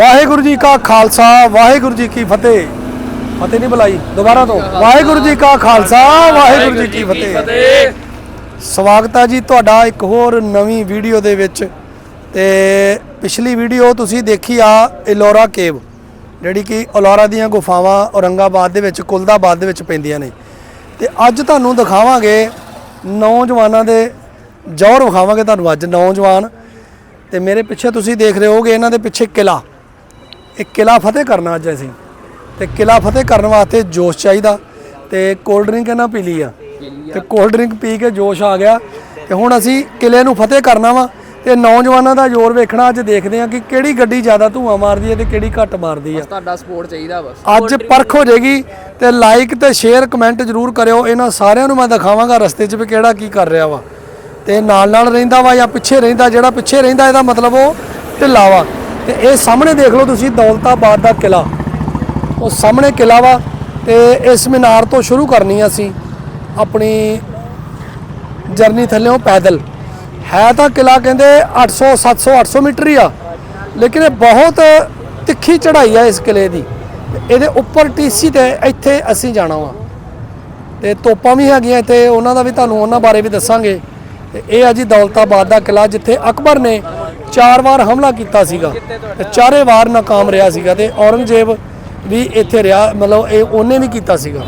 ਵਾਹਿਗੁਰੂ ਜੀ ਕਾ ਖਾਲਸਾ, ਵਾਹਿਗੁਰੂ ਜੀ ਕੀ ਫਤਿਹ। ਫਤਿਹ ਨਹੀਂ ਬੁਲਾਈ, ਦੁਬਾਰਾ ਤੋਂ। ਵਾਹਿਗੁਰੂ ਜੀ ਕਾ ਖਾਲਸਾ, ਵਾਹਿਗੁਰੂ ਜੀ ਕੀ ਫਤਿਹ। ਸਵਾਗਤ ਹੈ ਜੀ ਤੁਹਾਡਾ ਇੱਕ ਹੋਰ ਨਵੀਂ ਵੀਡੀਓ ਦੇ ਵਿੱਚ। ਤੇ ਪਿਛਲੀ ਵੀਡੀਓ ਤੁਸੀਂ ਦੇਖੀ ਆ ਇਲੋਰਾ ਕੇਵ, ਜਿਹੜੀ ਕਿ ਇਲੋਰਾ ਦੀਆਂ ਗੁਫਾਵਾਂ ਔਰੰਗਾਬਾਦ ਦੇ ਵਿੱਚ, ਕੁਲਦਾਬਾਦ ਦੇ ਵਿੱਚ ਪੈਂਦੀਆਂ ਨੇ। ਤੇ ਅੱਜ ਤੁਹਾਨੂੰ ਦਿਖਾਵਾਂਗੇ ਨੌਜਵਾਨਾਂ ਦੇ ਜੌਹਰ ਵਿਖਾਵਾਂਗੇ ਤੁਹਾਨੂੰ ਅੱਜ ਨੌਜਵਾਨ। ਤੇ ਮੇਰੇ ਪਿੱਛੇ ਤੁਸੀਂ ਦੇਖ ਰਹੇ ਹੋਗੇ ਇਹਨਾਂ ਦੇ ਪਿੱਛੇ ਕਿਲਾ ਇਹ ਕਿਲਾ ਫਤਿਹ ਕਰਨਾ ਅੱਜ ਅਸੀਂ। ਤੇ ਕਿਲਾ ਫਤਿਹ ਕਰਨ ਵਾਸਤੇ ਜੋਸ਼ ਚਾਹੀਦਾ ਤੇ ਕੋਲਡ ਡਰਿੰਕ ਇਹਨਾਂ ਪੀ ਲਈ ਆ। ਤੇ ਕੋਲਡ ਡਰਿੰਕ ਪੀ ਕੇ ਜੋਸ਼ ਆ ਗਿਆ। ਤੇ ਹੁਣ ਅਸੀਂ ਕਿਲੇ ਨੂੰ ਫਤਿਹ ਕਰਨਾ ਵਾ ਤੇ ਨੌਜਵਾਨਾਂ ਦਾ ਜ਼ੋਰ ਵੇਖਣਾ ਅੱਜ ਦੇਖਦੇ ਆ ਕਿ ਕਿਹੜੀ ਗੱਡੀ ਜ਼ਿਆਦਾ ਧੂਆਂ ਮਾਰਦੀ ਹੈ ਤੇ ਕਿਹੜੀ ਘੱਟ ਮਾਰਦੀ ਆ। ਤੁਹਾਡਾ ਸਪੋਰਟ ਚਾਹੀਦਾ ਬਸ ਅੱਜ ਪਰਖ ਹੋ ਜਾਏਗੀ ਤੇ ਲਾਈਕ ਤੇ ਸ਼ੇਅਰ ਕਮੈਂਟ ਜਰੂਰ ਕਰਿਓ। ਇਹਨਾਂ ਸਾਰਿਆਂ ਨੂੰ ਮੈਂ ਦਿਖਾਵਾਂਗਾ ਰਸਤੇ 'ਚ ਵੀ ਕਿਹੜਾ ਕੀ ਕਰ ਰਿਹਾ ਵਾ। ਤੇ ਨਾਲ ਨਾਲ ਰਹਿੰਦਾ ਵਾ ਜਾਂ ਪਿੱਛੇ ਰਹਿੰਦਾ ਜਿਹੜਾ ਪਿੱਛੇ ਰਹਿੰਦਾ ਇਹਦਾ ਮਤਲਬ ਉਹ ਢਿੱਲਾ ਵਾ। ਤੇ ਇਹ ਸਾਹਮਣੇ ਦੇਖ ਲਓ ਤੁਸੀਂ ਦੌਲਤਾਬਾਦ ਦਾ ਕਿਲਾ। ਉਹ ਸਾਹਮਣੇ ਕਿਲਾ ਵਾ ਤੇ ਇਸ ਮੀਨਾਰ ਤੋਂ ਸ਼ੁਰੂ ਕਰਨੀ ਅਸੀਂ ਆਪਣੀ ਜਰਨੀ ਥੱਲੇੋਂ ਪੈਦਲ। ਹੈ ਤਾਂ ਕਿਲਾ ਕਹਿੰਦੇ 800 700 800 ਮੀਟਰ ਹੀ ਆ, ਲੇਕਿਨ ਇਹ ਬਹੁਤ ਤਿੱਖੀ ਚੜ੍ਹਾਈ ਆ ਇਸ ਕਿਲੇ ਦੀ। ਇਹਦੇ ਉੱਪਰ ਟੀਸੀ ਤੇ ਇੱਥੇ ਅਸੀਂ ਜਾਣਾ ਵਾ। ਤੇ ਤੋਪਾਂ ਵੀ ਹੈਗੀਆਂ ਇੱਥੇ, ਉਹਨਾਂ ਦਾ ਵੀ ਤੁਹਾਨੂੰ ਉਹਨਾਂ ਬਾਰੇ ਵੀ ਦੱਸਾਂਗੇ। ਤੇ ਇਹ ਆ ਜੀ ਦੌਲਤਾਬਾਦ ਦਾ ਕਿਲਾ, ਜਿੱਥੇ ਅਕਬਰ ਨੇ ਚਾਰ ਵਾਰ ਹਮਲਾ ਕੀਤਾ ਸੀਗਾ ਤੇ ਚਾਰੇ ਵਾਰ ਨਾਕਾਮ ਰਿਹਾ ਸੀਗਾ ਤੇ ਔਰੰਗਜ਼ੇਬ ਵੀ ਇੱਥੇ ਰਿਹਾ, ਮਤਲਬ ਇਹ ਉਹਨੇ ਵੀ ਕੀਤਾ ਸੀਗਾ।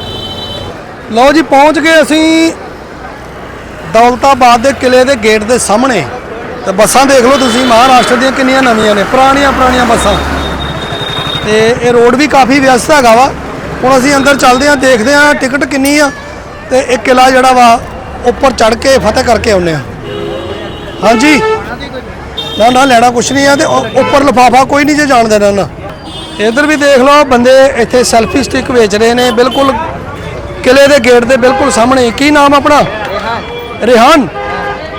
ਲਓ ਜੀ, ਪਹੁੰਚ ਗਏ ਅਸੀਂ ਦੌਲਤਾਬਾਦ ਦੇ ਕਿਲੇ ਦੇ ਗੇਟ ਦੇ ਸਾਹਮਣੇ ਤੇ ਬੱਸਾਂ ਦੇਖ ਲਓ ਤੁਸੀਂ, ਮਹਾਰਾਸ਼ਟਰ ਦੀਆਂ ਕਿੰਨੀਆਂ ਨਵੀਆਂ ਨੇ, ਪੁਰਾਣੀਆਂ ਪੁਰਾਣੀਆਂ ਬੱਸਾਂ। ਤੇ ਇਹ ਰੋਡ ਵੀ ਕਾਫੀ ਵਿਅਸਤ ਹੈਗਾ ਵਾ। ਹੁਣ ਅਸੀਂ ਅੰਦਰ ਚੱਲਦੇ ਹਾਂ, ਦੇਖਦੇ ਹਾਂ ਟਿਕਟ ਕਿੰਨੀ ਆ ਤੇ ਇਹ ਕਿਲਾ ਜਿਹੜਾ ਵਾ, ਉੱਪਰ ਚੜ ਕੇ ਫਤਿਹ ਕਰਕੇ ਆਉਨੇ ਆ ਹਾਂਜੀ। ਨਾ ਨਾ ਲੈਣਾ ਕੁਛ ਨਹੀਂ ਆ ਤੇ ਉੱਪਰ ਲਫਾਫਾ ਕੋਈ ਨਹੀਂ ਜੇ ਜਾਣ ਦੇਣਾ ਨਾ। ਇਧਰ ਵੀ ਦੇਖ ਲਓ ਬੰਦੇ ਇੱਥੇ ਸੈਲਫੀ ਸਟਿਕ ਵੇਚ ਰਹੇ ਨੇ ਬਿਲਕੁਲ ਕਿਲੇ ਦੇ ਗੇਟ ਦੇ ਬਿਲਕੁਲ ਸਾਹਮਣੇ। ਕੀ ਨਾਮ ਆਪਣਾ? ਰਿਹਾਨ।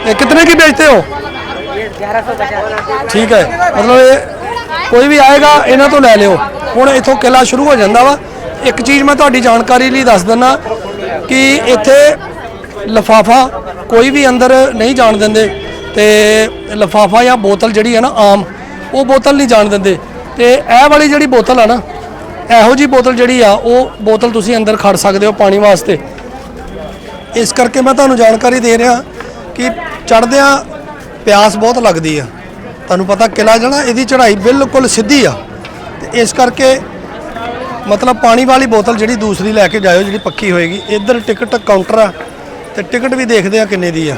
ਇਹ ਕਿਤਨੇ ਕੀ ਵੇਚਦੇ ਹੋ। ਠੀਕ ਹੈ। ਮਤਲਬ ਇਹ ਕੋਈ ਵੀ ਆਏਗਾ ਇਹਨਾਂ ਤੋਂ ਲੈ ਲਿਓ। ਹੁਣ ਇੱਥੋਂ ਕਿਲਾ ਸ਼ੁਰੂ ਹੋ ਜਾਂਦਾ ਵਾ। ਇੱਕ ਚੀਜ਼ ਮੈਂ ਤੁਹਾਡੀ ਜਾਣਕਾਰੀ ਲਈ ਦੱਸ ਦਿੰਨਾ ਕਿ ਇੱਥੇ ਲਫਾਫਾ ਕੋਈ ਵੀ ਅੰਦਰ ਨਹੀਂ ਜਾਣ ਦਿੰਦੇ। ਤੇ ਲਫਾਫਾ ਜਾਂ ਬੋਤਲ ਜਿਹੜੀ ਹੈ ਨਾ ਆਮ, ਉਹ ਬੋਤਲ ਨਹੀਂ ਜਾਣ ਦਿੰਦੇ। ਤੇ ਇਹ ਵਾਲੀ ਜਿਹੜੀ ਬੋਤਲ ਆ ਨਾ, ਇਹੋ ਜੀ ਬੋਤਲ ਜਿਹੜੀ ਆ, ਉਹ ਬੋਤਲ ਤੁਸੀਂ ਅੰਦਰ ਖੜ ਸਕਦੇ ਹੋ ਪਾਣੀ ਵਾਸਤੇ। ਇਸ ਕਰਕੇ ਮੈਂ ਤੁਹਾਨੂੰ ਜਾਣਕਾਰੀ ਦੇ ਰਿਹਾ ਕਿ ਚੜਦਿਆਂ ਪਿਆਸ ਬਹੁਤ ਲੱਗਦੀ ਆ। ਤੁਹਾਨੂੰ ਪਤਾ ਕਿਲਾ ਜਿਹੜਾ, ਇਹਦੀ ਚੜ੍ਹਾਈ ਬਿਲਕੁਲ ਸਿੱਧੀ ਆ। ਤੇ ਇਸ ਕਰਕੇ ਮਤਲਬ ਪਾਣੀ ਵਾਲੀ ਬੋਤਲ ਜਿਹੜੀ ਦੂਸਰੀ ਲੈ ਕੇ ਜਾਇਓ, ਜਿਹੜੀ ਪੱਕੀ ਹੋਏਗੀ। ਇੱਧਰ ਟਿਕਟ ਕਾਊਂਟਰ ਆ, ਤੇ ਟਿਕਟ ਵੀ ਦੇਖਦੇ ਆ ਕਿੰਨੇ ਦੀ ਆ।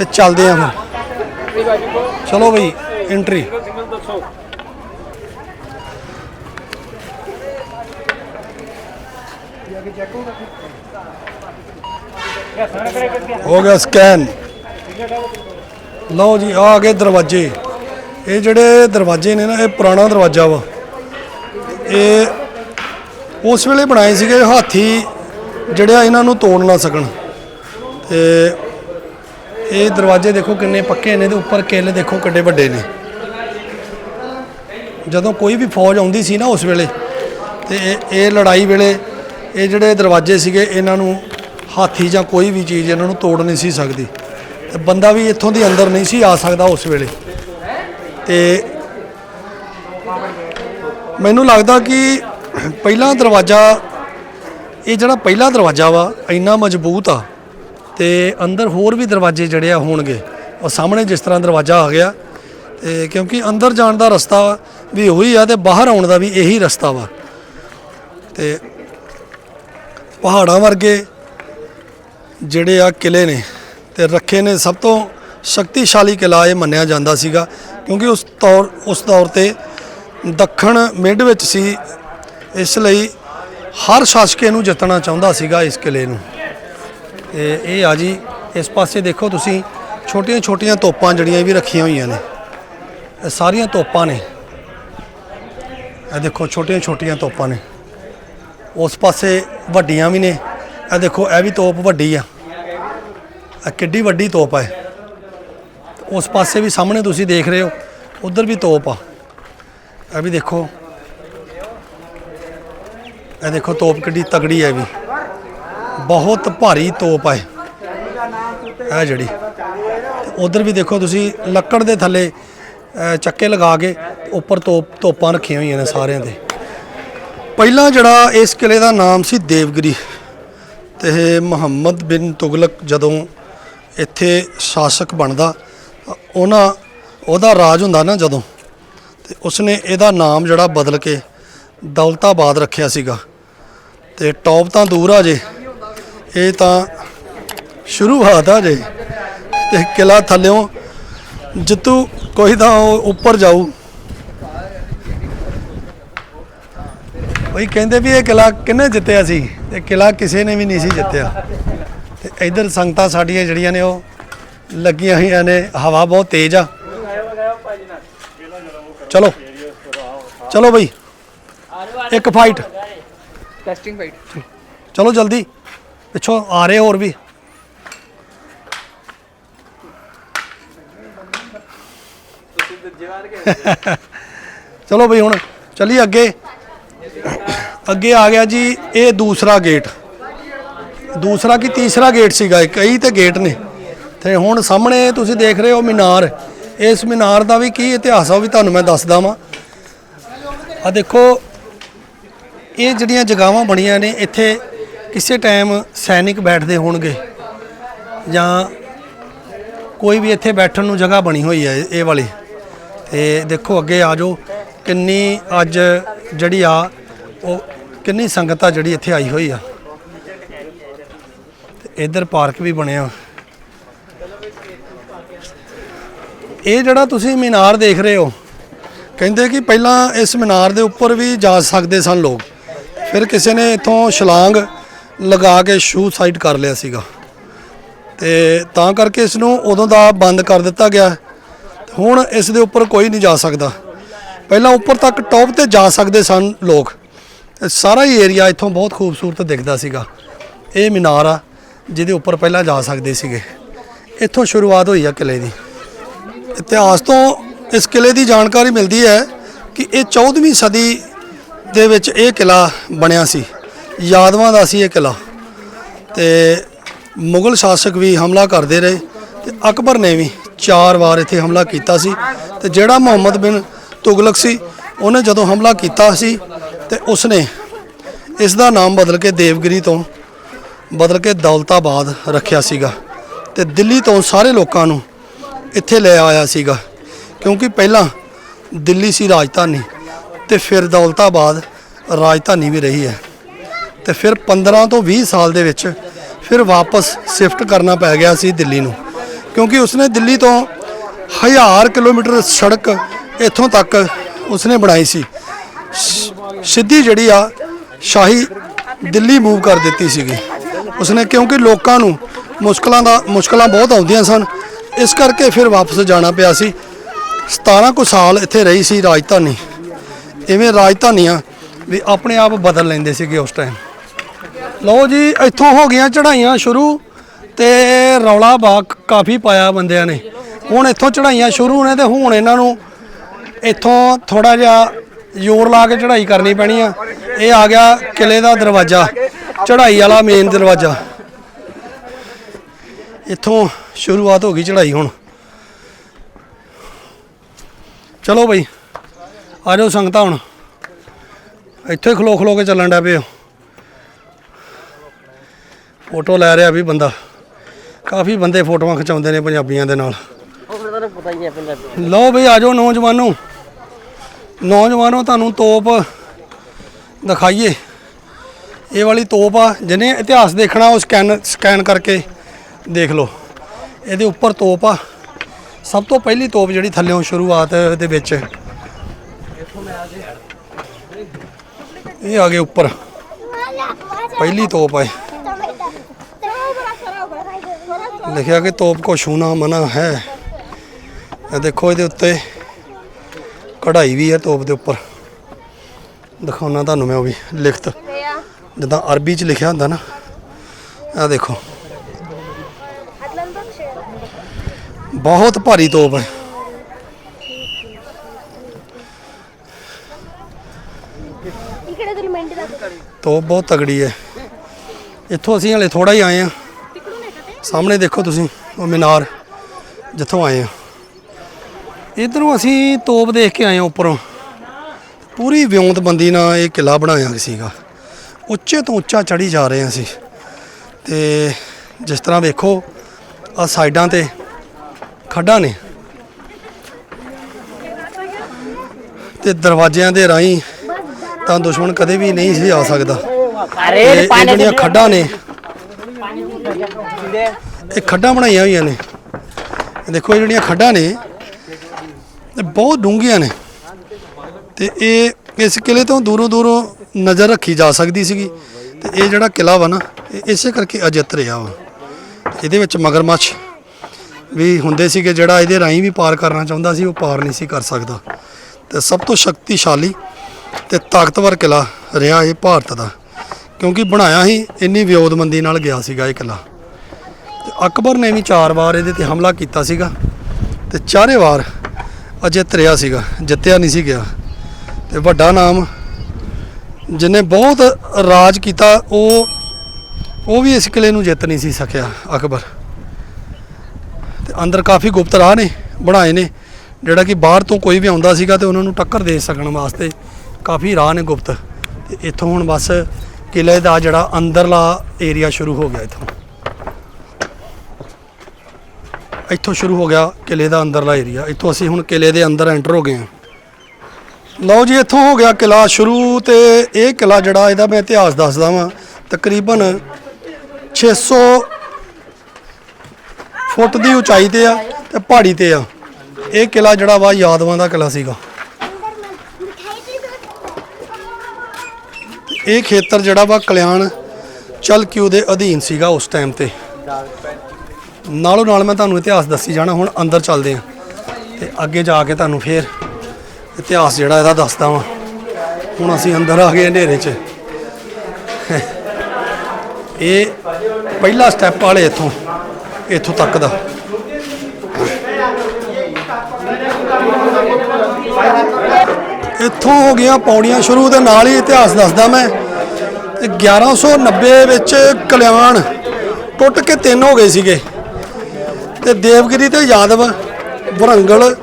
ਤੇ ਚੱਲਦੇ ਆ ਫਿਰ। ਚਲੋ ਬਈ ਐਂਟਰੀ ਹੋ ਗਿਆ ਸਕੈਨ ਲਓ ਜੀ, ਆ ਗਏ ਦਰਵਾਜ਼ੇ। ਇਹ ਜਿਹੜੇ ਦਰਵਾਜ਼ੇ ਨੇ ਨਾ, ਇਹ ਪੁਰਾਣਾ ਦਰਵਾਜ਼ਾ ਵਾ। ਇਹ ਉਸ ਵੇਲੇ ਬਣਾਏ ਸੀਗੇ ਹਾਥੀ ਜਿਹੜਾ ਇਹਨਾਂ ਨੂੰ ਤੋੜ ਨਾ ਸਕਣ। ਤੇ ਇਹ ਦਰਵਾਜ਼ੇ ਦੇਖੋ ਕਿੰਨੇ ਪੱਕੇ ਨੇ ਤੇ ਉੱਪਰ ਕਿੱਲ ਦੇਖੋ ਕਿੱਡੇ ਵੱਡੇ ਨੇ। ਜਦੋਂ ਕੋਈ ਵੀ ਫੌਜ ਆਉਂਦੀ ਸੀ ਨਾ ਉਸ ਵੇਲੇ, ਤੇ ਇਹ ਇਹ ਲੜਾਈ ਵੇਲੇ ਇਹ ਜਿਹੜੇ ਦਰਵਾਜ਼ੇ ਸੀਗੇ, ਇਹਨਾਂ ਨੂੰ ਹਾਥੀ ਜਾਂ ਕੋਈ ਵੀ ਚੀਜ਼ ਇਹਨਾਂ ਨੂੰ ਤੋੜ ਨਹੀਂ ਸੀ ਸਕਦੀ। ਤੇ ਬੰਦਾ ਵੀ ਇੱਥੋਂ ਦੀ ਅੰਦਰ ਨਹੀਂ ਸੀ ਆ ਸਕਦਾ ਉਸ ਵੇਲੇ। ਤੇ ਮੈਨੂੰ ਲੱਗਦਾ ਕਿ ਪਹਿਲਾ ਦਰਵਾਜ਼ਾ, ਇਹ ਜਿਹੜਾ ਪਹਿਲਾ ਦਰਵਾਜ਼ਾ ਵਾ, ਇੰਨਾ ਮਜ਼ਬੂਤ ਆ। ਤੇ ਅੰਦਰ ਹੋਰ ਵੀ ਦਰਵਾਜ਼ੇ ਜਿਹੜੇ ਆ ਹੋਣਗੇ। ਉਹ ਸਾਹਮਣੇ ਜਿਸ ਤਰ੍ਹਾਂ ਦਰਵਾਜ਼ਾ ਆ ਗਿਆ, ਤੇ ਕਿਉਂਕਿ ਅੰਦਰ ਜਾਣ ਦਾ ਰਸਤਾ ਵੀ ਉਹੀ ਆ ਤੇ ਬਾਹਰ ਆਉਣ ਦਾ ਵੀ ਇਹੀ ਰਸਤਾ ਵਾ। ਤੇ ਪਹਾੜਾਂ ਵਰਗੇ ਜਿਹੜੇ ਆ ਕਿਲੇ ਨੇ ਤੇ ਰੱਖੇ ਨੇ, ਸਭ ਤੋਂ ਸ਼ਕਤੀਸ਼ਾਲੀ ਕਿਲਾ ਇਹ ਮੰਨਿਆ ਜਾਂਦਾ ਸੀਗਾ, ਕਿਉਂਕਿ ਉਸ ਤੌਰ, ਉਸ ਦੌਰ ਤੇ ਦੱਖਣ ਮਿਡ ਵਿੱਚ ਸੀ, ਇਸ ਲਈ ਹਰ ਸ਼ਾਸਕ ਇਹਨੂੰ ਜਿੱਤਣਾ ਚਾਹੁੰਦਾ ਸੀਗਾ ਇਸ ਕਿਲੇ ਨੂੰ। ਤੇ ਇਹ ਆ ਜੀ, ਇਸ ਪਾਸੇ ਦੇਖੋ ਤੁਸੀਂ, ਛੋਟੀਆਂ ਛੋਟੀਆਂ ਤੋਪਾਂ ਜਿਹੜੀਆਂ ਵੀ ਰੱਖੀਆਂ ਹੋਈਆਂ ਨੇ, ਇਹ ਸਾਰੀਆਂ ਤੋਪਾਂ ਨੇ। ਇਹ ਦੇਖੋ, ਛੋਟੀਆਂ ਛੋਟੀਆਂ ਤੋਪਾਂ ਨੇ। ਉਸ ਪਾਸੇ ਵੱਡੀਆਂ ਵੀ ਨੇ। ਇਹ ਦੇਖੋ, ਇਹ ਵੀ ਤੋਪ ਵੱਡੀ ਆ। ਇਹ ਕਿੱਡੀ ਵੱਡੀ ਤੋਪ ਹੈ ਉਸ ਪਾਸੇ ਵੀ ਸਾਹਮਣੇ ਤੁਸੀਂ ਦੇਖ ਰਹੇ ਹੋ, ਉਧਰ ਵੀ ਤੋਪ ਆ। ਇਹ ਵੀ ਦੇਖੋ। ਇਹ ਦੇਖੋ, ਤੋਪ ਕਿੱਡੀ ਤਗੜੀ ਹੈ ਵੀ। ਬਹੁਤ ਭਾਰੀ ਤੋਪ ਹੈ ਇਹ। ਜਿਹੜੀ। ਉਧਰ ਵੀ ਦੇਖੋ ਤੁਸੀਂ ਲੱਕੜ ਦੇ ਥੱਲੇ ਚੱਕੇ ਲਗਾ ਕੇ ਉੱਪਰ ਤੋਪ, ਤੋਪਾਂ ਰੱਖੀਆਂ ਹੋਈਆਂ ਨੇ ਸਾਰਿਆਂ ਦੇ। ਪਹਿਲਾਂ ਜਿਹੜਾ ਇਸ ਕਿਲੇ ਦਾ ਨਾਮ ਸੀ ਦੇਵਗਿਰੀ, ਤੇ ਮੁਹੰਮਦ ਬਿਨ ਤੁਗਲਕ ਜਦੋਂ ਇੱਥੇ ਸ਼ਾਸਕ ਬਣਦਾ, ਉਹਨਾਂ, ਉਹਦਾ ਰਾਜ ਹੁੰਦਾ ਨਾ ਜਦੋਂ, ਤੇ ਉਸਨੇ ਇਹਦਾ ਨਾਮ ਜਿਹੜਾ ਬਦਲ ਕੇ ਦੌਲਤਾਬਾਦ ਰੱਖਿਆ ਸੀਗਾ। ਤੇ ਟੌਪ ਤਾਂ ਦੂਰ ਆ ਜੇ। ਇਹ ਤਾਂ ਸ਼ੁਰੂਆਤ ਆ ਜੇ। ਤੇ ਕਿਲਾ ਥੱਲਿਓਂ ਜਿੱਤੂ ਕੋਈ ਤਾਂ ਉੱਪਰ ਜਾਊ। ਉਹੀ ਕਹਿੰਦੇ ਵੀ ਇਹ ਕਿਲਾ ਕਿੰਨੇ ਜਿੱਤਿਆ ਸੀ? ਤੇ ਕਿਲਾ ਕਿਸੇ ਨੇ ਵੀ ਨਹੀਂ ਸੀ ਜਿੱਤਿਆ। ਤੇ ਇਧਰ ਸੰਗਤਾਂ ਸਾਡੀਆਂ ਜਿਹੜੀਆਂ ਨੇ ਉਹ ਲੱਗੀਆਂ ਹੋਈਆਂ ਨੇ ਹਵਾ ਬਹੁਤ ਤੇਜ਼ ਆ। ਚਲੋ ਚਲੋ ਬਈ। ਇੱਕ ਫਾਈਟ ਟੈਸਟਿੰਗ ਫਾਈਟ ਚਲੋ ਜਲਦੀ। ਪਿੱਛੋਂ ਆ ਰਹੇ ਹੋਰ ਵੀ। ਚਲੋ ਬਈ ਹੁਣ ਚੱਲੀ ਅੱਗੇ। ਅੱਗੇ ਆ ਗਿਆ ਜੀ ਇਹ ਦੂਸਰਾ ਗੇਟ। ਦੂਸਰਾ ਕੀ ਤੀਸਰਾ ਗੇਟ ਸੀਗਾ ਇਹ, ਕਈ ਤੇ ਗੇਟ ਨੇ। ਤੇ ਹੁਣ ਸਾਹਮਣੇ ਤੁਸੀਂ ਦੇਖ ਰਹੇ ਹੋ ਮੀਨਾਰ। ਇਸ ਮੀਨਾਰ ਦਾ ਵੀ ਕੀ ਇਤਿਹਾਸ ਆ ਉਹ ਵੀ ਤੁਹਾਨੂੰ ਮੈਂ ਦੱਸਦਾ ਵਾਂ। ਆ ਦੇਖੋ ਇਹ ਜਿਹੜੀਆਂ ਜਗਾਵਾਂ ਬਣੀਆਂ ਨੇ ਇੱਥੇ ਕਿਸੇ ਟਾਈਮ ਸੈਨਿਕ ਬੈਠਦੇ ਹੋਣਗੇ ਜਾਂ ਕੋਈ ਵੀ ਇੱਥੇ ਬੈਠਣ ਨੂੰ ਜਗ੍ਹਾ ਬਣੀ ਹੋਈ ਹੈ ਇਹ ਵਾਲੀ। ਤੇ ਦੇਖੋ ਅੱਗੇ ਆ ਜਾਓ, ਕਿੰਨੀ ਅੱਜ ਜਿਹੜੀ ਆ, ਉਹ ਕਿੰਨੀ ਸੰਗਤ ਆ ਜਿਹੜੀ ਇੱਥੇ ਆਈ ਹੋਈ ਆ। ਤੇ ਇੱਧਰ ਪਾਰਕ ਵੀ ਬਣਿਆ ਇਹ ਜਿਹੜਾ ਤੁਸੀਂ ਮੀਨਾਰ ਦੇਖ ਰਹੇ ਹੋ, ਕਹਿੰਦੇ ਕਿ ਪਹਿਲਾਂ ਇਸ ਮੀਨਾਰ ਦੇ ਉੱਪਰ ਵੀ ਜਾ ਸਕਦੇ ਸਨ ਲੋਕ। ਫਿਰ ਕਿਸੇ ਨੇ ਇੱਥੋਂ ਛਲਾਂਗ ਲਗਾ ਕੇ ਸੁਸਾਈਡ ਕਰ ਲਿਆ ਸੀਗਾ। ਤੇ ਤਾਂ ਕਰਕੇ ਇਸ ਨੂੰ ਉਦੋਂ ਦਾ ਬੰਦ ਕਰ ਦਿੱਤਾ ਗਿਆ। ਹੁਣ ਇਸ ਦੇ ਉੱਪਰ ਕੋਈ ਨਹੀਂ ਜਾ ਸਕਦਾ। ਪਹਿਲਾਂ ਉੱਪਰ ਤੱਕ ਟੌਪ ਤੇ ਜਾ ਸਕਦੇ ਸਨ ਲੋਕ। ਸਾਰਾ ਹੀ ਏਰੀਆ ਇੱਥੋਂ ਬਹੁਤ ਖੂਬਸੂਰਤ ਦਿਖਦਾ ਸੀਗਾ। ਇਹ ਮੀਨਾਰ ਆ ਜਿਹਦੇ ਉੱਪਰ ਪਹਿਲਾਂ ਜਾ ਸਕਦੇ ਸੀਗੇ। ਇੱਥੋਂ ਸ਼ੁਰੂਆਤ ਹੋਈ ਆ ਕਿਲੇ ਦੀ। ਇਤਿਹਾਸ ਤੋਂ ਇਸ ਕਿਲੇ ਦੀ ਜਾਣਕਾਰੀ ਮਿਲਦੀ ਹੈ ਕਿ ਇਹ 14ਵੀਂ ਸਦੀ ਦੇ ਵਿੱਚ ਇਹ ਕਿਲਾ ਬਣਿਆ ਸੀ। ਯਾਦਵਾਂ ਦਾ ਸੀ ਇਹ ਕਿਲਾ ਤੇ ਮੁਗਲ ਸ਼ਾਸਕ ਵੀ ਹਮਲਾ ਕਰਦੇ ਰਹੇ ਤੇ ਅਕਬਰ ਨੇ ਵੀ ਚਾਰ ਵਾਰ ਇੱਥੇ ਹਮਲਾ ਕੀਤਾ ਸੀ। ਤੇ ਜਿਹੜਾ ਮੁਹੰਮਦ ਬਿਨ ਤੁਗਲਕ ਸੀ, ਉਹਨੇ ਜਦੋਂ ਹਮਲਾ ਕੀਤਾ ਸੀ ਤੇ ਉਸਨੇ ਇਸ ਦਾ ਨਾਮ ਬਦਲ ਕੇ ਦੇਵਗਿਰੀ ਤੋਂ ਬਦਲ ਕੇ ਦੌਲਤਾਬਾਦ ਰੱਖਿਆ ਸੀਗਾ ਤੇ ਦਿੱਲੀ ਤੋਂ ਸਾਰੇ ਲੋਕਾਂ ਨੂੰ ਇੱਥੇ ਲੈ ਆਇਆ ਸੀਗਾ। ਕਿਉਂਕਿ ਪਹਿਲਾਂ ਦਿੱਲੀ ਸੀ ਰਾਜਧਾਨੀ ਤੇ ਫਿਰ ਦੌਲਤਾਬਾਦ ਰਾਜਧਾਨੀ ਵੀ ਰਹੀ ਹੈ। ਤੇ ਫਿਰ 15 ਤੋਂ 20 ਸਾਲ ਦੇ ਵਿੱਚ ਫਿਰ ਵਾਪਸ ਸ਼ਿਫਟ ਕਰਨਾ ਪੈ ਗਿਆ ਸੀ ਦਿੱਲੀ ਨੂੰ। ਕਿਉਂਕਿ ਉਸਨੇ ਦਿੱਲੀ ਤੋਂ ਹਜ਼ਾਰ ਕਿਲੋਮੀਟਰ ਸੜਕ ਇੱਥੋਂ ਤੱਕ ਉਸਨੇ ਬਣਾਈ ਸੀ। ਸਿੱਧੀ ਜਿਹੜੀ ਆ, ਸ਼ਾਹੀ ਦਿੱਲੀ ਮੂਵ ਕਰ ਦਿੱਤੀ ਸੀਗੀ। ਉਸਨੇ ਕਿਉਂਕਿ ਲੋਕਾਂ ਨੂੰ ਮੁਸ਼ਕਲਾਂ ਦਾ, ਮੁਸ਼ਕਲਾਂ ਬਹੁਤ ਆਉਂਦੀਆਂ ਸਨ, ਇਸ ਕਰਕੇ ਫਿਰ ਵਾਪਸ ਜਾਣਾ ਪਿਆ ਸੀ। 17 ਕੁ ਸਾਲ ਇੱਥੇ ਰਹੀ ਸੀ ਰਾਜਧਾਨੀ। ਇਵੇਂ ਰਾਜਧਾਨੀਆਂ ਵੀ ਆਪਣੇ ਆਪ ਬਦਲ ਲੈਂਦੇ ਸੀਗੇ ਉਸ ਟਾਈਮ ਲਓ ਜੀ, ਇੱਥੋਂ ਹੋ ਗਈਆਂ ਚੜਾਈਆਂ ਸ਼ੁਰੂ ਤੇ ਰੌਲਾ ਬਾ ਕਾਫੀ ਪਾਇਆ ਬੰਦਿਆਂ ਨੇ। ਹੁਣ ਇੱਥੋਂ ਚੜਾਈਆਂ ਸ਼ੁਰੂ ਨੇ ਤੇ ਹੁਣ ਇਹਨਾਂ ਨੂੰ ਇੱਥੋਂ ਥੋੜਾ ਜਿਹਾ ਜ਼ੋਰ ਲਾ ਕੇ ਚੜਾਈ ਕਰਨੀ ਪੈਣੀ ਆ। ਇਹ ਆ ਗਿਆ ਕਿਲੇ ਦਾ ਦਰਵਾਜ਼ਾ ਚੜਾਈ ਵਾਲਾ ਮੇਨ ਦਰਵਾਜ਼ਾ। ਇੱਥੋਂ ਸ਼ੁਰੂਆਤ ਹੋ ਗਈ ਚੜਾਈ ਹੁਣ। ਚਲੋ ਬਈ, ਆ ਜਾਓ ਸੰਗਤਾਂ ਹੁਣ। ਇੱਥੇ ਖਲੋ ਖਲੋ ਕੇ ਚੱਲਣ ਡਿਆ ਪਿਓ ਫੋਟੋ ਲੈ ਰਿਹਾ ਵੀ ਬੰਦਾ। ਕਾਫੀ ਬੰਦੇ ਫੋਟੋਆਂ ਖਿਚਾਉਂਦੇ ਨੇ ਪੰਜਾਬੀਆਂ ਦੇ ਨਾਲ। ਲਓ ਬਈ ਆ ਜਾਓ ਨੌਜਵਾਨੋ। ਨੌਜਵਾਨੋ ਤੁਹਾਨੂੰ ਤੋਪ ਦਿਖਾਈਏ। ਇਹ ਵਾਲੀ ਤੋਪ ਆ ਜਿਹਨੇ ਇਤਿਹਾਸ ਦੇਖਣਾ ਉਹ ਸਕੈਨ ਸਕੈਨ ਕਰਕੇ ਦੇਖ ਲਓ। ਇਹਦੇ ਉੱਪਰ ਤੋਪ ਆ। ਸਭ ਤੋਂ ਪਹਿਲੀ ਤੋਪ ਜਿਹੜੀ ਥੱਲੇੋਂ ਸ਼ੁਰੂਆਤ ਦੇ ਵਿੱਚ। ਇਹ ਆ ਗਏ ਉੱਪਰ। ਪਹਿਲੀ ਤੋਪ ਹੈ ਲਿਖਿਆ ਕਿ ਤੋਪ ਕੋ ਛੂਣਾ ਮਨਾ ਹੈ। ਇਹ ਦੇਖੋ ਇਹਦੇ ਉੱਤੇ ਕਢਾਈ ਵੀ ਹੈ ਤੋਪ ਦੇ ਉੱਪਰ। ਦਿਖਾਉਣਾ ਤੁਹਾਨੂੰ ਮੈਂ ਉਹ ਵੀ ਲਿਖਤ। ਜਿੱਦਾਂ ਅਰਬੀ ਚ ਲਿਖਿਆ ਹੁੰਦਾ ਨਾ ਆ ਦੇਖੋ। ਬਹੁਤ ਭਾਰੀ ਤੋਪ ਹੈ। ਤੋਪ ਬਹੁਤ ਤਗੜੀ ਹੈ। ਇੱਥੋਂ ਅਸੀਂ ਹਲੇ ਥੋੜਾ ਹੀ ਆਏ ਆ ਸਾਹਮਣੇ ਦੇਖੋ ਤੁਸੀਂ ਉਹ ਮੀਨਾਰ ਜਿੱਥੋਂ ਆਏ ਆ। ਇਧਰੋਂ ਅਸੀਂ ਤੋਪ ਦੇਖ ਕੇ ਆਏ ਹਾਂ ਉੱਪਰੋਂ। ਪੂਰੀ ਵਿਉਂਤਬੰਦੀ ਨਾਲ ਇਹ ਕਿਲਾ ਬਣਾਇਆ ਸੀਗਾ। ਉੱਚੇ ਤੋਂ ਉੱਚਾ ਚੜੀ ਜਾ ਰਹੇ ਹਾਂ ਅਸੀਂ। ਤੇ ਜਿਸ ਤਰ੍ਹਾਂ ਵੇਖੋ ਆ ਸਾਈਡਾਂ ਤੇ ਖੱਡਾਂ ਨੇ। ਤੇ ਦਰਵਾਜ਼ਿਆਂ ਦੇ ਰਾਹੀਂ ਤਾਂ ਦੁਸ਼ਮਣ ਕਦੇ ਵੀ ਨਹੀਂ ਸੀ ਆ ਸਕਦਾ। ਤੇ ਇਹ ਜਿਹੜੀਆਂ ਖੱਡਾਂ ਨੇ ਇਹ ਖੱਡਾਂ ਬਣਾਈਆਂ ਹੋਈਆਂ ਨੇ। ਦੇਖੋ ਇਹ ਜਿਹੜੀਆਂ ਖੱਡਾਂ ਨੇ, ਇਹ ਬਹੁਤ ਡੂੰਘੀਆਂ ਨੇ। ਤੇ ਇਹ ਇਸ ਕਿਲੇ ਤੋਂ ਦੂਰੋਂ ਦੂਰੋਂ ਨਜ਼ਰ ਰੱਖੀ ਜਾ ਸਕਦੀ ਸੀਗੀ। ਤੇ ਇਹ ਜਿਹੜਾ ਕਿਲਾ ਵਾ ਨਾ, ਇਹ ਇਸੇ ਕਰਕੇ ਅਜਿੱਤ ਰਿਹਾ ਵਾ। ਇਹਦੇ ਵਿੱਚ ਮਗਰਮੱਛ ਵੀ ਹੁੰਦੇ ਸੀਗੇ, ਜਿਹੜਾ ਇਹਦੇ ਰਾਹੀਂ ਵੀ ਪਾਰ ਕਰਨਾ ਚਾਹੁੰਦਾ ਸੀ, ਉਹ ਪਾਰ ਨਹੀਂ ਸੀ ਕਰ ਸਕਦਾ। ਤੇ ਸਭ ਤੋਂ ਸ਼ਕਤੀਸ਼ਾਲੀ ਤੇ ਤਾਕਤਵਰ ਕਿਲਾ ਰਿਹਾ ਇਹ ਭਾਰਤ ਦਾ। ਕਿਉਂਕਿ ਬਣਾਇਆ ਹੀ ਇੰਨੀ ਵਿਉਦਮੰਦੀ ਨਾਲ ਗਿਆ ਸੀਗਾ ਇਹ ਕਿਲਾ। ਤੇ ਅਕਬਰ ਨੇ ਵੀ ਚਾਰ ਵਾਰ ਇਹਦੇ ਤੇ ਹਮਲਾ ਕੀਤਾ ਸੀਗਾ ਤੇ ਚਾਰੇ ਵਾਰ ਅਜਿੱਤ ਰਿਹਾ ਸੀਗਾ, ਜਿੱਤਿਆ ਨਹੀਂ ਸੀ ਗਿਆ। ਤੇ ਵੱਡਾ ਨਾਮ ਜਿਹਨੇ ਬਹੁਤ ਰਾਜ ਕੀਤਾ, ਉਹ ਉਹ ਵੀ ਇਸ ਕਿਲੇ ਨੂੰ ਜਿੱਤ ਨਹੀਂ ਸੀ ਸਕਿਆ, ਅਕਬਰ। ਤੇ ਅੰਦਰ ਕਾਫੀ ਗੁਪਤ ਰਾਹ ਨੇ, ਬਣਾਏ ਨੇ, ਜਿਹੜਾ ਕਿ ਬਾਹਰ ਤੋਂ ਕੋਈ ਵੀ ਆਉਂਦਾ ਸੀਗਾ ਤੇ ਉਹਨਾਂ ਨੂੰ ਟੱਕਰ ਦੇ ਸਕਣ ਵਾਸਤੇ ਕਾਫੀ ਰਾਹ ਨੇ ਗੁਪਤ। ਤੇ ਇੱਥੋਂ ਹੁਣ ਬਸ ਕਿਲੇ ਦਾ ਜਿਹੜਾ ਅੰਦਰਲਾ ਏਰੀਆ ਸ਼ੁਰੂ ਹੋ ਗਿਆ ਇੱਥੋਂ। ਇੱਥੋਂ ਸ਼ੁਰੂ ਹੋ ਗਿਆ ਕਿਲੇ ਦਾ ਅੰਦਰਲਾ ਏਰੀਆ। ਇੱਥੋਂ ਅਸੀਂ ਹੁਣ ਕਿਲੇ ਦੇ ਅੰਦਰ ਐਂਟਰ ਹੋ ਗਏ ਹਾਂ। ਲਓ ਜੀ, ਇੱਥੋਂ ਹੋ ਗਿਆ ਕਿਲਾ ਸ਼ੁਰੂ ਤੇ ਇਹ ਕਿਲਾ ਜਿਹੜਾ ਇਹਦਾ ਮੈਂ ਇਤਿਹਾਸ ਦੱਸਦਾ ਵਾਂ। ਤਕਰੀਬਨ 600 ਫੁੱਟ ਦੀ ਉਚਾਈ ਤੇ ਆ ਤੇ ਪਹਾੜੀ ਤੇ ਆ। ਇਹ ਕਿਲਾ ਜਿਹੜਾ ਵਾ ਯਾਦਵਾਂ ਦਾ ਕਿਲਾ ਸੀਗਾ। ਇਹ ਖੇਤਰ ਜਿਹੜਾ ਵਾ ਕਲਿਆਣ ਚਲਕਿਊ ਦੇ ਅਧੀਨ ਸੀਗਾ ਉਸ ਟਾਈਮ ਤੇ। ਨਾਲੋਂ ਨਾਲ ਮੈਂ ਤੁਹਾਨੂੰ ਇਤਿਹਾਸ ਦੱਸੀ ਜਾਣਾ, ਹੁਣ ਅੰਦਰ ਚੱਲਦੇ ਆ ਤੇ ਅੱਗੇ ਜਾ ਕੇ ਤੁਹਾਨੂੰ ਫੇਰ ਇਤਿਹਾਸ ਜਿਹੜਾ ਇਹਦਾ ਦੱਸਦਾ ਵਾਂ। ਹੁਣ ਅਸੀਂ ਅੰਦਰ ਆ ਗਏ ਹਨੇਰੇ 'ਚ। ਇਹ ਪਹਿਲਾ ਸਟੈਪ ਵਾਲੇ ਇੱਥੋਂ ਇੱਥੋਂ ਤੱਕ ਦਾ। ਇੱਥੋਂ ਹੋ ਗਈਆਂ ਪੌੜੀਆਂ ਸ਼ੁਰੂ ਦੇ ਨਾਲ ਹੀ ਇਤਿਹਾਸ ਦੱਸਦਾ ਮੈਂ। ਤੇ 1190 ਵਿੱਚ ਕਲਿਆਣ ਟੁੱਟ ਕੇ ਤਿੰਨ ਹੋ ਗਏ ਸੀਗੇ। ਤੇ ਦੇਵਗਿਰੀ ਤੇ ਯਾਦਵ, ਵਰੰਗਲ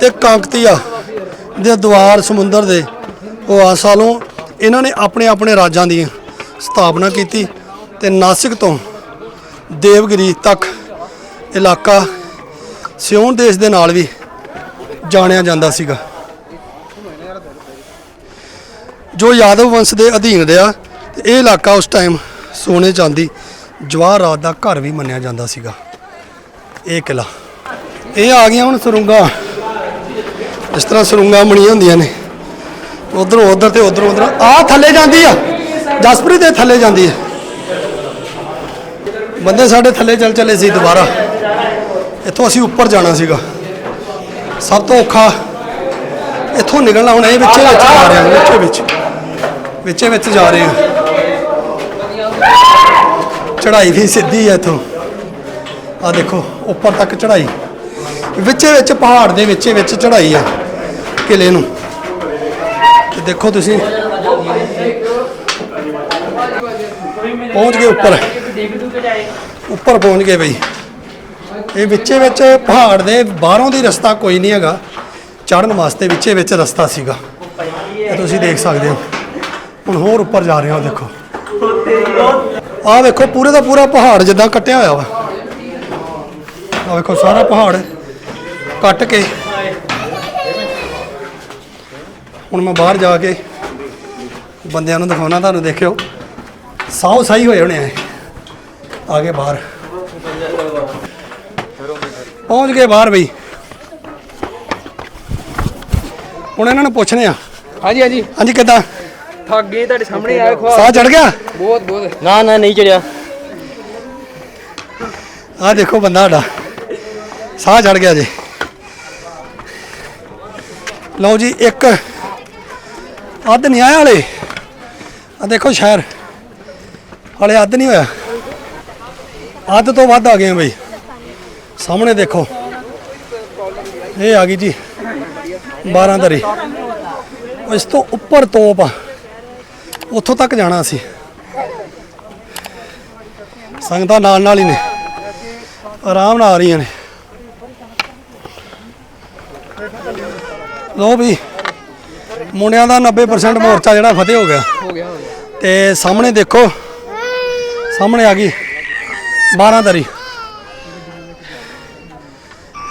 ਤੇ ਕਾਂਕਤੀਆ ਦੇ ਦੁਆਰ ਸਮੁੰਦਰ ਦੇ ਉਹ ਆਸਾਲੋਂ ਇਹਨਾਂ ਨੇ ਆਪਣੇ ਆਪਣੇ ਰਾਜਾਂ ਦੀ ਸਥਾਪਨਾ ਕੀਤੀ ਤੇ ਨਾਸਿਕ ਤੋਂ ਦੇਵਗਿਰੀ ਤੱਕ ਇਲਾਕਾ ਸਿਉਣ ਦੇਸ਼ ਦੇ ਨਾਲ ਵੀ ਜਾਣਿਆ ਜਾਂਦਾ ਸੀਗਾ। ਜੋ ਯਾਦਵ ਵੰਸ਼ ਦੇ ਅਧੀਨ ਰਿਹਾ, ਤੇ ਇਹ ਇਲਾਕਾ ਉਸ ਟਾਈਮ ਸੋਨੇ ਚਾਂਦੀ ਜਵਾਹਰਾਤ ਦਾ ਘਰ ਵੀ ਮੰਨਿਆ ਜਾਂਦਾ ਸੀਗਾ। ਇਹ ਕਿਲਾ। ਇਹ ਆ ਗਈਆਂ ਹੁਣ ਸਰੁੰਗਾ। ਇਸ ਤਰ੍ਹਾਂ ਸਰੁੰਗਾ ਬਣੀਆਂ ਹੁੰਦੀਆਂ ਨੇ। ਉਧਰੋਂ ਉਧਰ ਤੇ ਉਧਰੋਂ ਉਧਰ। ਆ ਥੱਲੇ ਜਾਂਦੀ ਆ। ਜਸਪ੍ਰੀਤ ਦੇ ਥੱਲੇ ਜਾਂਦੀ ਆ। ਬੰਦੇ ਸਾਡੇ ਥੱਲੇ ਚੱਲ ਚਲੇ ਸੀ ਦੁਬਾਰਾ। ਇੱਥੋਂ ਅਸੀਂ ਉੱਪਰ ਜਾਣਾ ਸੀਗਾ। ਸਭ ਤੋਂ ਔਖਾ ਇੱਥੋਂ ਨਿਕਲਣਾ, ਹੁਣ ਇਹ ਵਿੱਚੇ ਵਿੱਚ ਜਾ ਰਹੇ ਹਾਂ ਵਿੱਚੇ ਵਿੱਚ। ਵਿੱਚੇ ਵਿੱਚ ਜਾ ਰਹੇ ਹਾਂ ਚੜ੍ਹਾਈ ਵੀ ਸਿੱਧੀ ਹੈ ਇੱਥੋਂ। ਆ ਦੇਖੋ, ਉੱਪਰ ਤੱਕ ਚੜ੍ਹਾਈ। ਵਿੱਚੇ ਵਿੱਚ, ਪਹਾੜ ਦੇ ਵਿੱਚੇ ਵਿੱਚ ਚੜ੍ਹਾਈ ਆ ਕਿਲੇ ਨੂੰ। ਤੇ ਦੇਖੋ ਤੁਸੀਂ। ਪਹੁੰਚ ਗਏ ਉੱਪਰ। ਉੱਪਰ ਪਹੁੰਚ ਗਏ ਬਈ। ਇਹ ਵਿੱਚੇ ਵਿੱਚ, ਪਹਾੜ ਦੇ ਬਾਹਰੋਂ ਦੀ ਰਸਤਾ ਕੋਈ ਨਹੀਂ ਹੈਗਾ। ਚੜ੍ਹਨ ਵਾਸਤੇ ਵਿੱਚੇ ਵਿੱਚ ਰਸਤਾ ਸੀਗਾ। ਇਹ ਤੁਸੀਂ ਦੇਖ ਸਕਦੇ ਹੋ। ਹੁਣ ਹੋਰ ਉੱਪਰ ਜਾ ਰਹੇ ਹਾਂ, ਦੇਖੋ। ਆਹ ਵੇਖੋ ਪੂਰੇ ਦਾ ਪੂਰਾ ਪਹਾੜ ਜਿੱਦਾਂ ਕੱਟਿਆ ਹੋਇਆ ਵਾ। ਆਹ ਵੇਖੋ ਸਾਰਾ ਪਹਾੜ ਕੱਟ ਕੇ। ਹੁਣ ਮੈਂ ਬਾਹਰ ਜਾ ਕੇ ਬੰਦਿਆਂ ਨੂੰ ਦਿਖਾਉਣਾ ਤੁਹਾਨੂੰ ਦੇਖਿਓ। ਸਾਉ ਸਹੀ ਹੋਏ ਹੋਣੇ ਆ ਆਗੇ ਬਾਹਰ। ਪਹੁੰਚ ਗਏ ਬਾਹਰ ਬਈ। ਹੁਣ ਇਹਨਾਂ ਨੂੰ ਪੁੱਛਨੇ ਆ। ਹਾਂਜੀ ਹਾਂਜੀ। ਹਾਂਜੀ ਕਿੱਦਾਂ? ਥੱਕ ਗਏ ਤੁਹਾਡੇ ਸਾਹਮਣੇ ਆਇਆ ਖਵਾ ਸਾਹ ਚੜ ਗਿਆ? ਬਹੁਤ ਬਹੁਤ। ਨਾ ਨਾ ਨਹੀਂ ਚੜਿਆ ਆਹ ਦੇਖੋ ਬੰਦਾ ਸਾਡਾ। ਸਾਹ ਚੜ ਗਿਆ ਜੀ। ਲਓ ਜੀ, ਇੱਕ ਅੱਧ ਨਹੀਂ ਆਇਆ ਹਲੇ। ਆ ਦੇਖੋ ਸ਼ਹਿਰ। ਹਲੇ ਅੱਧ ਨਹੀਂ ਹੋਇਆ। ਅੱਧ ਤੋਂ ਵੱਧ ਆ ਗਏ ਆ ਬਈ। ਸਾਹਮਣੇ ਦੇਖੋ। ਇਹ ਆ ਗਈ ਜੀ 12 ਦਰੀ। ਇਸ ਤੋਂ ਉੱਪਰ ਤੋਪ ਆ ਉੱਥੋਂ ਤੱਕ ਜਾਣਾ ਅਸੀਂ ਸੰਗਤਾਂ ਨਾਲ ਨਾਲ ਹੀ ਨੇ। ਆਰਾਮ ਨਾਲ ਆ ਰਹੀਆਂ ਨੇ। ਲੋ ਵੀ, ਮੁੰਡਿਆਂ ਦਾ 90% ਮੋਰਚਾ ਜਿਹੜਾ ਫਤਿਹ ਹੋ ਗਿਆ। ਹੋ ਗਿਆ ਹੋ ਗਿਆ ਤੇ ਸਾਹਮਣੇ ਦੇਖੋ, ਸਾਹਮਣੇ ਆ ਗਈ 12 ਦਰੀ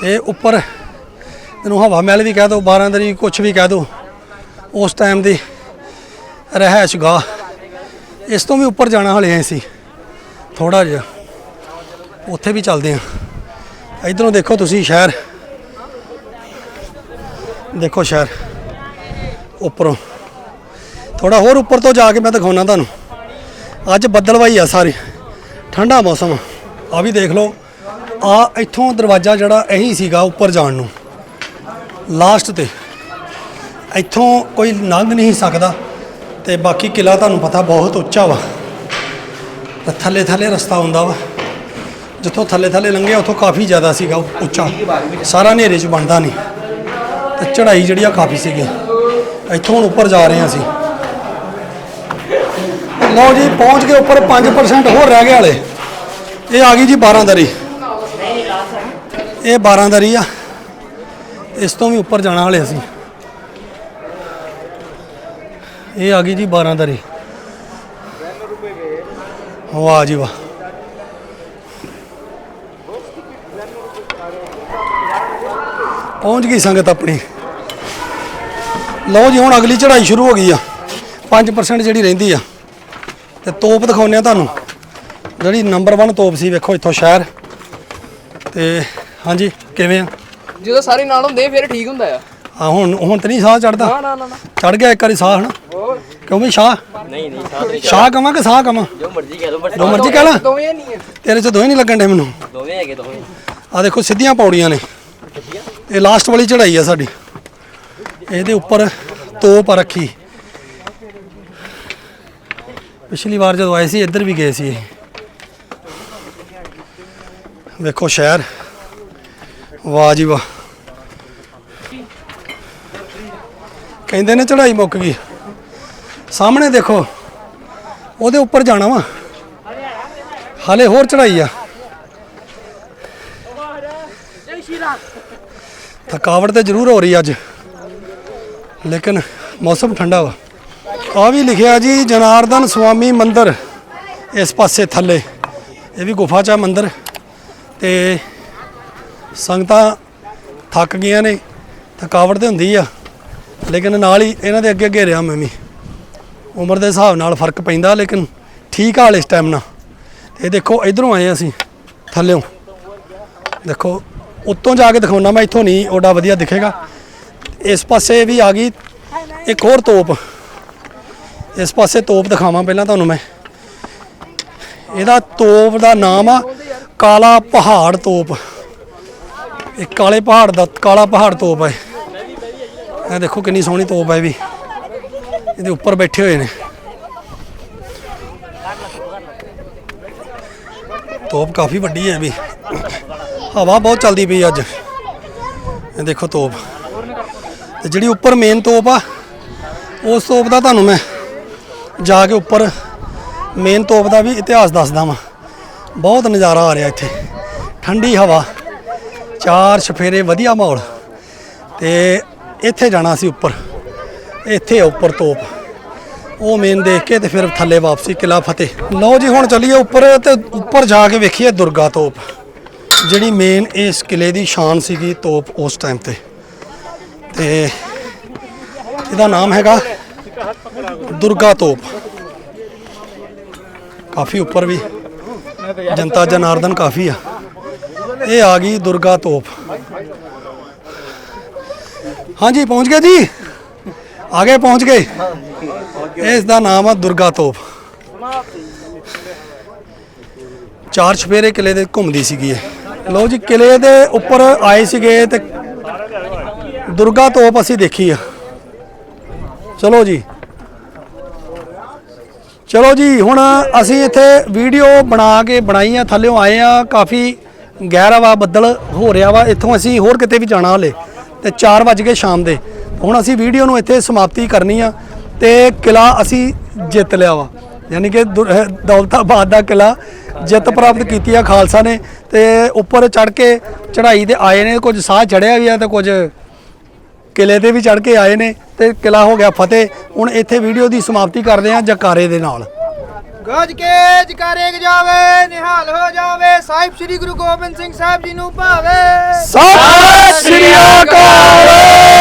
ਇਹ ਉੱਪਰ ਇਹਨੂੰ ਹਵਾ ਮਹਿਲ ਵੀ ਕਹਿ ਦੋ 12 ਦਰੀ ਕੁਝ ਵੀ ਕਹਿ ਦੋ, ਉਸ ਟਾਈਮ ਦੀ ਰਹਿائشਗਾਹ ਇਸ ਤੋਂ ਵੀ ਉੱਪਰ ਜਾਣਾ ਹਲੇ ਐ ਸੀ ਥੋੜਾ ਜਿਹਾ। ਉੱਥੇ ਵੀ ਚੱਲਦੇ ਆ ਇਧਰੋਂ ਦੇਖੋ ਤੁਸੀਂ ਸ਼ਹਿਰ। ਦੇਖੋ ਸ਼ਹਿਰ। ਉੱਪਰੋਂ। ਥੋੜਾ ਹੋਰ ਉੱਪਰ ਤੋਂ ਜਾ ਕੇ ਮੈਂ ਦਿਖਾਉਣਾ ਤੁਹਾਨੂੰ। ਅੱਜ ਬੱਦਲਵਾਈ ਆ ਸਾਰੀ। ਠੰਡਾ ਮੌਸਮ ਆ। ਵੀ ਦੇਖ ਲਓ। ਆ ਇੱਥੋਂ ਦਰਵਾਜ਼ਾ ਜਿਹੜਾ ਇਹੀ ਸੀਗਾ ਉੱਪਰ ਜਾਣ ਨੂੰ। ਲਾਸਟ ਤੇ। ਇੱਥੋਂ ਕੋਈ ਲੰਘ ਨਹੀਂ ਸਕਦਾ। ਤੇ ਬਾਕੀ ਕਿਲਾ ਤੁਹਾਨੂੰ ਪਤਾ ਬਹੁਤ ਉੱਚਾ ਵਾ। ਤੇ ਥੱਲੇ ਥੱਲੇ ਰਸਤਾ ਹੁੰਦਾ ਵਾ। ਜਿੱਥੋਂ ਥੱਲੇ ਥੱਲੇ ਲੰਘਿਆ, ਉੱਥੋਂ ਕਾਫੀ ਜ਼ਿਆਦਾ ਸੀਗਾ ਉੱਚਾ। ਸਾਰਾ ਹਨੇਰੇ 'ਚ ਬਣਦਾ ਨਹੀਂ। ਚੜਾਈ ਜਿਹੜੀ ਆ ਕਾਫੀ ਸੀਗੀ। ਇੱਥੋਂ ਹੁਣ ਉੱਪਰ ਜਾ ਰਹੇ ਹਾਂ ਅਸੀਂ। ਲਓ ਜੀ, ਪਹੁੰਚ ਗਏ ਉੱਪਰ 5% ਹੋਰ ਰਹਿ ਗਏ ਹਲੇ ਇਹ ਆ ਗਈ ਜੀ 12 ਦਰੀ। ਇਹ 12 ਦਰੀ ਆ। ਇਸ ਤੋਂ ਵੀ ਉੱਪਰ ਜਾਣਾ ਹਲੇ ਅਸੀਂ। ਇਹ ਆ ਗਈ ਜੀ 12 ਦਰੀ। ਵਾਹ ਜੀ ਵਾਹ। ਪਹੁੰਚ ਗਈ ਸੰਗਤ ਆਪਣੀ। ਲਓ ਜੀ ਹੁਣ ਅਗਲੀ ਚੜ੍ਹਾਈ ਸ਼ੁਰੂ ਹੋ ਗਈ ਆ। 5% ਜਿਹੜੀ ਰਹਿੰਦੀ ਆ। ਤੇ ਤੋਪ ਦਿਖਾਉਂਦੇ ਆ ਤੁਹਾਨੂੰ। ਜਿਹੜੀ ਨੰਬਰ 1 ਤੋਪ ਸੀ ਵੇਖੋ ਇੱਥੋਂ ਸ਼ਹਿਰ। ਤੇ ਹਾਂਜੀ ਕਿਵੇਂ ਆ? ਜਦੋਂ ਸਾਰੇ ਨਾਲ ਹੁੰਦੇ ਫਿਰ ਠੀਕ ਹੁੰਦਾ ਆ। ਆ ਹੁਣ ਹੁਣ ਤੇ ਨਹੀਂ ਸਾਹ ਚੜਦਾ ਨਾ ਨਾ ਨਾ ਚੜ ਗਿਆ ਇੱਕ ਵਾਰੀ ਸਾਹ ਹਨਾ? ਕਿਉਂ ਵੀ ਸ਼ਾਹ? ਨਹੀਂ ਨਹੀਂ ਸਾਥ ਸ਼ਾਹ ਕਵਾਂ ਕਿ ਸਾਹ ਕਵਾਂ? ਜੋ ਮਰਜ਼ੀ ਕਹਿ ਦੋ ਬਸ ਜੋ ਮਰਜ਼ੀ ਕਹਿ ਲਾ। ਦੋਵੇਂ ਨਹੀਂ ਆ। ਤੇਰੇ ਚ ਦੋਵੇਂ ਨਹੀਂ ਲੱਗਣ ਡੇ ਮੈਨੂੰ। ਦੋਵੇਂ ਹੈਗੇ ਦੋਵੇਂ। ਆ ਦੇਖੋ ਸਿੱਧੀਆਂ ਪੌੜੀਆਂ ਨੇ। ਇਹ ਲਾਸਟ ਵਾਲੀ ਚੜਾਈ ਆ ਸਾਡੀ। ਇਹਦੇ ਉੱਪਰ ਤੋਪ ਆ ਰੱਖੀ। ਪਿਛਲੀ ਵਾਰ ਜਦੋਂ ਆਏ ਸੀ, ਇੱਧਰ ਵੀ ਗਏ ਸੀ ਇਹ। ਵੇਖੋ ਸ਼ਹਿਰ। ਵਾਹ ਜੀ ਵਾਹ। ਕਹਿੰਦੇ ਨੇ ਚੜਾਈ ਮੁੱਕ ਗਈ। ਸਾਹਮਣੇ ਦੇਖੋ, ਉਹਦੇ ਉੱਪਰ ਜਾਣਾ ਵਾ। ਹਾਲੇ ਹੋਰ ਚੜਾਈ ਆ। ਥਕਾਵਟ ਤੇ ਜ਼ਰੂਰ ਹੋ ਰਹੀ ਅੱਜ। ਲੇਕਿਨ ਮੌਸਮ ਠੰਡਾ ਵਾ। ਆ ਵੀ ਲਿਖਿਆ ਜੀ, ਜਨਾਰਦਨ ਸੁਆਮੀ ਮੰਦਿਰ ਇਸ ਪਾਸੇ ਥੱਲੇ। ਇਹ ਵੀ ਗੁਫਾ ਚ ਆ ਮੰਦਿਰ। ਤੇ ਸੰਗਤਾਂ ਥੱਕ ਗਈਆਂ ਨੇ, ਥਕਾਵਟ ਤੇ ਹੁੰਦੀ ਆ। ਲੇਕਿਨ ਨਾਲ ਹੀ ਇਹਨਾਂ ਦੇ ਅੱਗੇ ਅੱਗੇ ਰਿਹਾ ਮੈਂ ਵੀ। ਉਮਰ ਦੇ ਹਿਸਾਬ ਨਾਲ ਫ਼ਰਕ ਪੈਂਦਾ, ਲੇਕਿਨ ਠੀਕ ਆ ਇਸ ਟਾਈਮ ਨਾਲ ਇਹ ਦੇਖੋ, ਇਧਰੋਂ ਆਏ ਅਸੀਂ, ਥੱਲਿਓਂ। ਦੇਖੋ ਉੱਤੋਂ ਜਾ ਕੇ ਦਿਖਾਉਣਾ ਮੈਂ, ਇੱਥੋਂ ਨਹੀਂ ਓਡਾ ਵਧੀਆ ਦਿਖੇਗਾ। ਇਸ ਪਾਸੇ ਵੀ ਆ ਗਈ, ਇੱਕ ਹੋਰ ਤੋਪ। ਇਸ ਪਾਸੇ ਤੋਪ ਦਿਖਾਵਾਂ ਪਹਿਲਾਂ ਤੁਹਾਨੂੰ ਮੈਂ। ਇਹਦਾ ਤੋਪ ਦਾ ਨਾਮ ਆ, ਕਾਲਾ ਪਹਾੜ ਤੋਪ। ਇਹ ਕਾਲੇ ਪਹਾੜ ਦਾ, ਕਾਲਾ ਪਹਾੜ ਤੋਪ ਹੈ ਇਹ। ਦੇਖੋ ਕਿੰਨੀ ਸੋਹਣੀ ਤੋਪ ਹੈ ਇਹ ਵੀ। ਇਹਦੇ ਉੱਪਰ ਬੈਠੇ ਹੋਏ ਨੇ। ਤੋਪ ਕਾਫੀ ਵੱਡੀ ਹੈ ਵੀ। ਹਵਾ ਬਹੁਤ ਚੱਲਦੀ ਪਈ ਅੱਜ। ਇਹ ਦੇਖੋ ਤੋਪ ਤੇ ਜਿਹੜੀ ਉੱਪਰ ਮੇਨ ਤੋਪ ਆ, ਉਸ ਤੋਪ ਦਾ ਤੁਹਾਨੂੰ ਮੈਂ ਜਾ ਕੇ ਉੱਪਰ ਮੇਨ ਤੋਪ ਦਾ ਵੀ ਇਤਿਹਾਸ ਦੱਸਦਾ ਵਾਂ। ਬਹੁਤ ਨਜ਼ਾਰਾ ਆ ਰਿਹਾ ਇੱਥੇ। ਠੰਡੀ ਹਵਾ, ਚਾਰ ਛਫੇਰੇ ਵਧੀਆ ਮਾਹੌਲ। ਤੇ ਇੱਥੇ ਜਾਣਾ ਸੀ ਉੱਪਰ। ਇੱਥੇ ਉੱਪਰ ਤੋਪ ਉਹ ਮੇਨ ਦੇਖ ਕੇ ਤੇ ਫਿਰ ਥੱਲੇ ਵਾਪਸੀ, ਕਿਲਾ ਫਤਿਹ। ਲਓ ਜੀ, ਹੁਣ ਚੱਲੀਏ ਉੱਪਰ ਤੇ ਉੱਪਰ ਜਾ ਕੇ ਵੇਖੀਏ ਦੁਰਗਾ ਤੋਪ। ਜਿਹੜੀ ਮੇਨ ਇਸ ਕਿਲੇ ਦੀ ਸ਼ਾਨ ਸੀਗੀ ਤੋਪ ਉਸ ਟਾਈਮ ਤੇ। ਤੇ ਇਹਦਾ ਨਾਮ ਹੈਗਾ ਦੁਰਗਾ ਤੋਪ। ਕਾਫੀ ਉੱਪਰ ਵੀ ਜਨਤਾ ਜਨਾਰਦਨ ਕਾਫੀ ਆ। ਇਹ ਆ ਗਈ ਦੁਰਗਾ ਤੋਪ। ਹਾਂਜੀ, ਪਹੁੰਚ ਗਏ ਜੀ? ਆਗੇ ਪਹੁੰਚ ਗਏ? ਇਸ ਦਾ ਨਾਮ ਆ ਦੁਰਗਾ ਤੋਪ। ਚਾਰ ਛਪੇਰੇ ਕਿਲੇ ਦੇ ਘੁੰਮਦੀ ਸੀਗੀ ਇਹ। ਲਓ ਜੀ, ਕਿਲੇ ਦੇ ਉੱਪਰ ਆਏ ਸੀਗੇ ਤੇ ਦੁਰਗਾ ਤੋਪ ਅਸੀਂ ਦੇਖੀ ਆ। ਚਲੋ ਜੀ। ਚਲੋ ਜੀ, ਹੁਣ ਅਸੀਂ ਇੱਥੇ ਵੀਡੀਓ ਬਣਾ ਕੇ ਬਣਾਈ ਆ ਥੱਲਿਓਂ ਆਏ ਆ, ਕਾਫੀ ਗਹਿਰਾ ਵਾ, ਬੱਦਲ ਹੋ ਰਿਹਾ ਵਾ, ਇੱਥੋਂ ਅਸੀਂ ਹੋਰ ਕਿਤੇ ਵੀ ਜਾਣਾ ਹਲੇ, ਤੇ 4 ਵਜ ਗਏ ਸ਼ਾਮ ਦੇ। ਹੁਣ ਅਸੀਂ ਵੀਡੀਓ ਨੂੰ ਇੱਥੇ ਸਮਾਪਤੀ ਕਰਨੀ ਆ। ਤੇ ਕਿਲਾ ਅਸੀਂ ਜਿੱਤ ਲਿਆ ਵਾ। ਯਾਨੀ ਕਿ ਦੌਲਤਾਬਾਦ ਦਾ ਕਿਲਾ ਜਿੱਤ ਪ੍ਰਾਪਤ ਕੀਤੀ ਆ ਖਾਲਸਾ ਨੇ ਤੇ ਉੱਪਰ ਚੜ ਕੇ ਚੜ੍ਹਾਈ ਤੇ ਆਏ ਨੇ। ਕੁਝ ਸਾਹ ਚੜਿਆ ਵੀ ਆ ਤੇ ਕੁਝ ਕਿਲੇ ਤੇ ਵੀ ਚੜ ਕੇ ਆਏ ਨੇ ਤੇ ਕਿਲਾ ਹੋ ਗਿਆ ਫਤਿਹ। ਹੁਣ ਇੱਥੇ ਵੀਡੀਓ ਦੀ ਸਮਾਪਤੀ ਕਰਦੇ ਹਾਂ ਜਕਾਰੇ ਦੇ ਨਾਲ। ਗੱਜ ਕੇ ਜਕਾਰੇ ਜਾਵੇ ਨਿਹਾਲ ਹੋ ਜਾਵੇ। ਸਾਹਿਬ ਸ੍ਰੀ ਗੁਰੂ ਗੋਬਿੰਦ ਸਿੰਘ ਸਾਹਿਬ ਜੀ ਨੂੰ ਭਾਵੇ। ਸਤਿ ਸ਼੍ਰੀ ਅਕਾਲ।